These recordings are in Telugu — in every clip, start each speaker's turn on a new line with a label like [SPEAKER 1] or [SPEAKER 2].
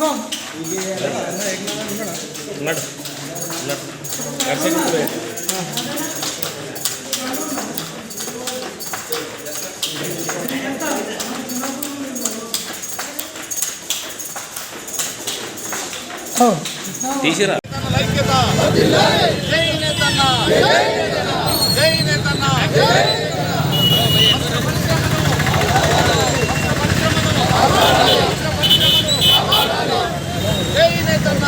[SPEAKER 1] ఉన్నాడు ఉన్నాడు అటు సైడ్ ఇప్పుడు తీసిరా.
[SPEAKER 2] జై నేతన్న జై నేతన్న జై నేతన్న జై నేతన్న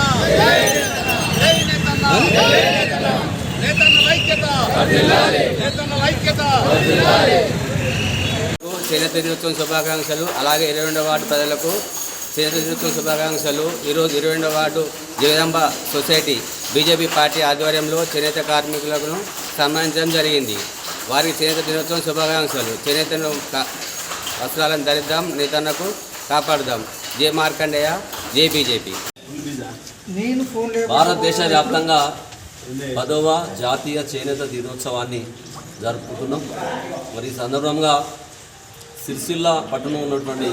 [SPEAKER 2] నేతన్న ఐక్యత నేతన్న ఐక్యత
[SPEAKER 3] చేనేత దినోత్సవం శుభాకాంక్షలు. అలాగే ఇరవై రెండవ వార్డు ప్రజలకు చేనేత దినోత్సవం శుభాకాంక్షలు. ఈరోజు ఇరవై రెండవ ward Jagadamba society BJP party ఆధ్వర్యంలో చేనేత కార్మికులను సన్మానించడం జరిగింది. వారికి చేనేత దినోత్సవం శుభాకాంక్షలు. చేనేతను వస్త్రాలను ధరిద్దాం నేతన్నకు కాపాడుదాం. జై మార్కండేయ జై బీజేపీ.
[SPEAKER 4] భారతదేశ వ్యాప్తంగా పదవ జాతీయ చేనేత దినోత్సవాన్ని జరుపుకుంటున్నాం. మరి ఈ సందర్భంగా సిరిసిల్ల పట్టణం ఉన్నటువంటి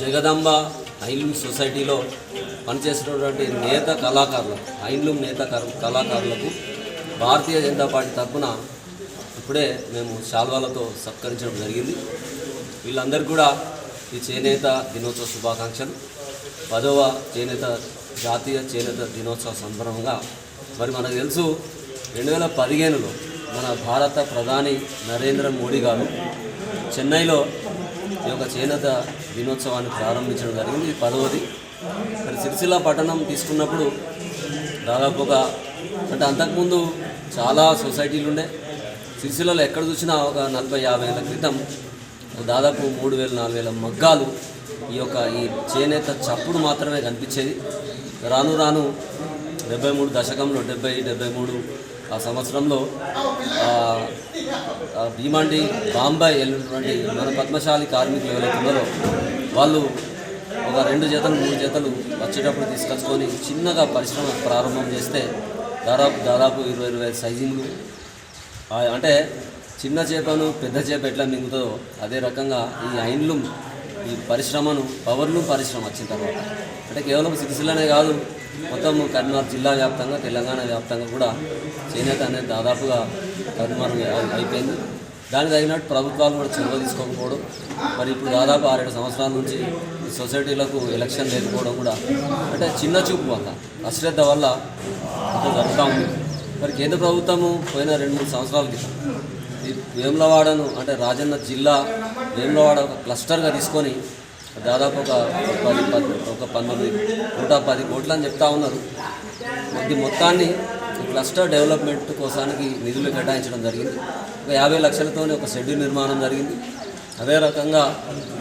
[SPEAKER 4] జగదంబ ఐన్లూమ్ సొసైటీలో పనిచేసినటువంటి నేత కళాకారులు ఐన్లూమ్ నేత కళాకారులకు భారతీయ జనతా పార్టీ తరఫున ఇప్పుడే మేము శాల్వాలతో సత్కరించడం జరిగింది. వీళ్ళందరికీ కూడా ఈ చేనేత దినోత్సవ శుభాకాంక్షలు. పదవ చేనేత జాతీయ చేనేత దినోత్సవ సందర్భంగా మరి మనకు తెలుసు రెండు వేల పదిహేనులో మన భారత ప్రధాని నరేంద్ర మోడీ గారు చెన్నైలో ఈ యొక్క చేనేత దినోత్సవాన్ని ప్రారంభించడం జరిగింది. ఇది పదవది. మరి సిరిసిల్ల పట్టణం తీసుకున్నప్పుడు దాదాపు ఒక అంటే అంతకుముందు చాలా సొసైటీలు ఉండే. సిరిసిల్లలో ఎక్కడ చూసినా ఒక నలభై యాభై ఏళ్ళ క్రితం దాదాపు మూడు వేల నాలుగు వేల మగ్గాలు ఈ యొక్క ఈ చేనేత చప్పుడు మాత్రమే కనిపించేది. రాను రాను డెబ్బై మూడు దశకంలో డెబ్బై డెబ్బై మూడు ఆ సంవత్సరంలో భీమాండి బాంబాయి వెళ్ళినటువంటి మన పద్మశాలి కార్మికులు ఎవరైతే ఉన్నారో వాళ్ళు ఒక రెండు జతలు మూడు జతలు వచ్చేటప్పుడు తీసుకొచ్చుకొని చిన్నగా పరిశ్రమ ప్రారంభం చేస్తే దాదాపు దాదాపు ఇరవై ఇరవై ఐదు సైజింగ్లు. అంటే చిన్న చేపను పెద్ద చేప ఎట్లా మింగుతుందో అదే రకంగా ఈ ఐన్లు ఈ పరిశ్రమను పవర్లు పరిశ్రమ వచ్చిన తర్వాత. అంటే కేవలం సిరిసిల్లనే కాదు మొత్తం కరీంనగర్ జిల్లా వ్యాప్తంగా తెలంగాణ వ్యాప్తంగా కూడా చేనేత అనేది దాదాపుగా కనుమరుగు అయిపోయింది. దానికి తగినట్టు ప్రభుత్వాలు కూడా చొరవ తీసుకోకపోవడం మరి ఇప్పుడు దాదాపు ఆరేడు సంవత్సరాల నుంచి సొసైటీలకు ఎలక్షన్ లేకపోవడం కూడా అంటే చిన్న చూపు అంత. అశ్రద్ధ వల్ల అంత జరుగుతూ ఉంది. మరి కేంద్ర ప్రభుత్వము పోయిన రెండు మూడు సంవత్సరాల క్రితం ఈ వేములవాడను అంటే రాజన్న జిల్లా వేములవాడ ఒక క్లస్టర్గా తీసుకొని దాదాపు ఒక పది పది ఒక పంతొమ్మిది నూట పది కోట్లు అని చెప్తా ఉన్నారు. ఇది మొత్తాన్ని క్లస్టర్ డెవలప్మెంట్ కోసానికి నిధులు కేటాయించడం జరిగింది. ఒక యాభై లక్షలతోనే ఒక షెడ్యూల్ నిర్మాణం జరిగింది. అదే రకంగా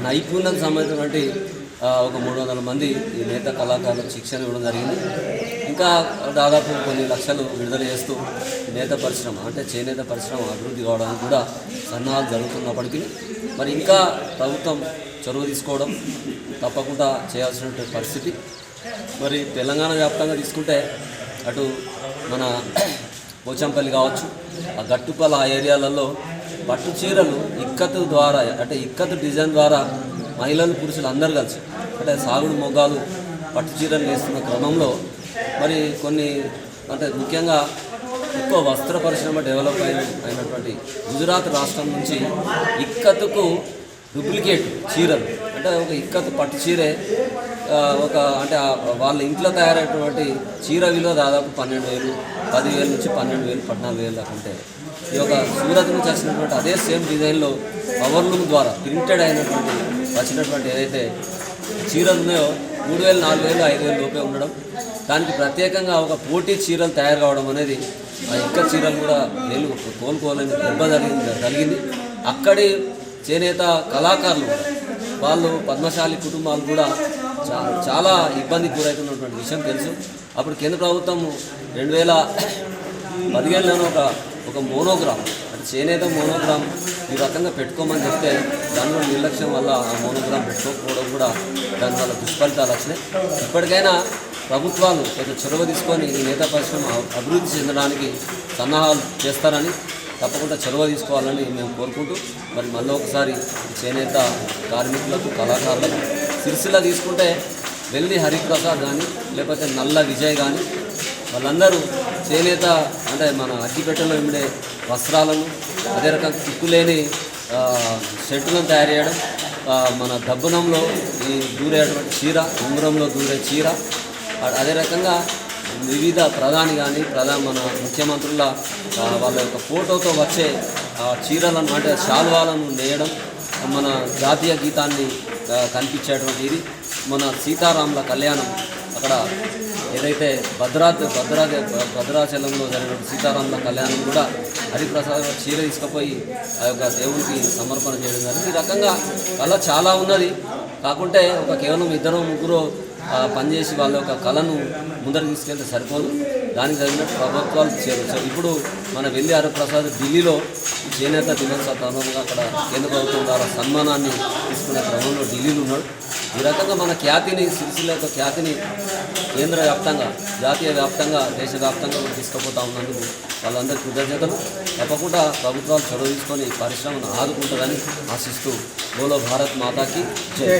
[SPEAKER 4] నైపుణ్యం సంబంధించినటువంటి ఒక మూడు వందల మంది ఈ నేత కళాకారులకు శిక్షణ ఇవ్వడం జరిగింది. ఇంకా దాదాపు కొన్ని లక్షలు విడుదల చేస్తూ నేత పరిశ్రమ అంటే చేనేత పరిశ్రమ అభివృద్ధి కావడానికి కూడా సన్నాహాలు జరుగుతున్నప్పటికీ మరి ఇంకా ప్రభుత్వం చొరవ తీసుకోవడం తప్పకుండా చేయాల్సినటువంటి పరిస్థితి. మరి తెలంగాణ వ్యాప్తంగా తీసుకుంటే అటు మన పోచంపల్లి కావచ్చు ఆ గట్టుపల్ల ఆ ఏరియాలలో పట్టు చీరలు ఇక్కత్తు ద్వారా అంటే ఇక్కత్తు డిజైన్ ద్వారా మహిళలు పురుషులు అందరు కలిసి అంటే సాగుడు మొగ్గాలు పట్టు చీరలు వేస్తున్న క్రమంలో మరి కొన్ని అంటే ముఖ్యంగా ఎక్కువ వస్త్ర పరిశ్రమ డెవలప్ అయిన అయినటువంటి గుజరాత్ రాష్ట్రం నుంచి ఇక్కత్తుకు డూప్లికేట్ చీరలు. అంటే ఒక ఇక్కత్ పట్టు చీరే ఒక అంటే వాళ్ళ ఇంట్లో తయారైనటువంటి చీర విలువ దాదాపు పన్నెండు వేలు పదివేల నుంచి పన్నెండు వేలు పద్నాలుగు వేలు దాకా ఉంటాయి. ఈ యొక్క సూరత్ నుంచి వచ్చినటువంటి అదే సేమ్ డిజైన్లో పవర్లూమ్ ద్వారా ప్రింటెడ్ అయినటువంటి వచ్చినటువంటి ఏదైతే చీరలు ఉన్నాయో మూడు వేలు నాలుగు వేలు ఐదు వేలు లోపే ఉండడం. దానికి ప్రత్యేకంగా ఒక పోటీ చీరలు తయారు కావడం అనేది ఆ ఇక్క చీరలు కూడా నేను కోలుకోవాలని దెబ్బ జరిగింది జరిగింది అక్కడి చేనేత కళాకారులు కూడా వాళ్ళు పద్మశాలి కుటుంబాలు కూడా చా- చాలా ఇబ్బంది గురవుతున్నటువంటి విషయం తెలుసు. అప్పుడు కేంద్ర ప్రభుత్వం రెండు వేల పదిహేనులోనే ఒక ఒక మోనోగ్రామ్ అంటే చేనేత మోనోగ్రామ్ ఈ రకంగా పెట్టుకోమని చెప్తే దానిలో నిర్లక్ష్యం వల్ల ఆ మోనోగ్రామ్ పెట్టుకోకపోవడం కూడా దానివల్ల దుష్ఫలితాలు వచ్చినాయి. ఇప్పటికైనా ప్రభుత్వాలు కొంచెం చొరవ తీసుకొని ఈ నేత పరిశ్రమ అభివృద్ధి చెందడానికి సన్నాహాలు చేస్తారని తప్పకుండా చొరవ తీసుకోవాలని మేము కోరుకుంటూ మరి మళ్ళీ ఒకసారి చేనేత కార్మికులకు కళాకారులకు సిరిసిల్ల తీసుకుంటే వెళ్ళి హరిప్రసాద్ కానీ లేకపోతే నల్ల విజయ్ కానీ వాళ్ళందరూ చేనేత అంటే మన అగ్గిపెట్టెలో ఇమిడే వస్త్రాలను అదే రకం తుక్కులేని ఆ, షర్టులను తయారు చేయడం మన దబ్బనంలో ఈ దూరేటువంటి చీర ఉంగరంలో దూరే చీర అదే రకంగా వివిధ ప్రధాని కానీ ప్రధాన మన ముఖ్యమంత్రుల వాళ్ళ యొక్క ఫోటోతో వచ్చే చీరలను అంటే శాల్వాలను నేయడం మన జాతీయ గీతాన్ని ఆ, కనిపించేటువంటి ఇది. మన సీతారాముల కళ్యాణం అక్కడ ఏదైతే భద్రాద్రి భద్రాద్రి భద్రాచలంలో జరిగిన సీతారాముల కళ్యాణం కూడా హరిప్రసాద్ చీర తీసుకుపోయి ఆ యొక్క దేవునికి సమర్పణ చేయడం జరిగింది. ఈ రకంగా అలా చాలా ఉన్నది. కాకుంటే ఒక కేవలం ఇద్దరు ముగ్గురు పనిచేసి వాళ్ళ యొక్క కళను ముందర తీసుకెళ్తే సరిపోదు. దానికి తగినట్టు ప్రభుత్వాలు చేయవచ్చు ఇప్పుడు మన వెళ్ళి హరప్రసాద్ ఢిల్లీలో చేనేత దినోత్సవ అక్కడ కేంద్ర ప్రభుత్వం ద్వారా సన్మానాన్ని తీసుకునే క్రమంలో ఢిల్లీలో ఉన్నాడు. ఈ రకంగా మన ఖ్యాతిని సిరిసిల్ల యొక్క ఖ్యాతిని కేంద్ర వ్యాప్తంగా జాతీయ వ్యాప్తంగా దేశవ్యాప్తంగా మనం తీసుకుపోతా ఉన్నందుకు వాళ్ళందరి కృతజ్ఞతలు. తప్పకుండా ప్రభుత్వాలు చొరవ తీసుకొని పరిశ్రమను ఆదుకుంటుందని ఆశిస్తూ బోలో భారత్ మాతాకి జై.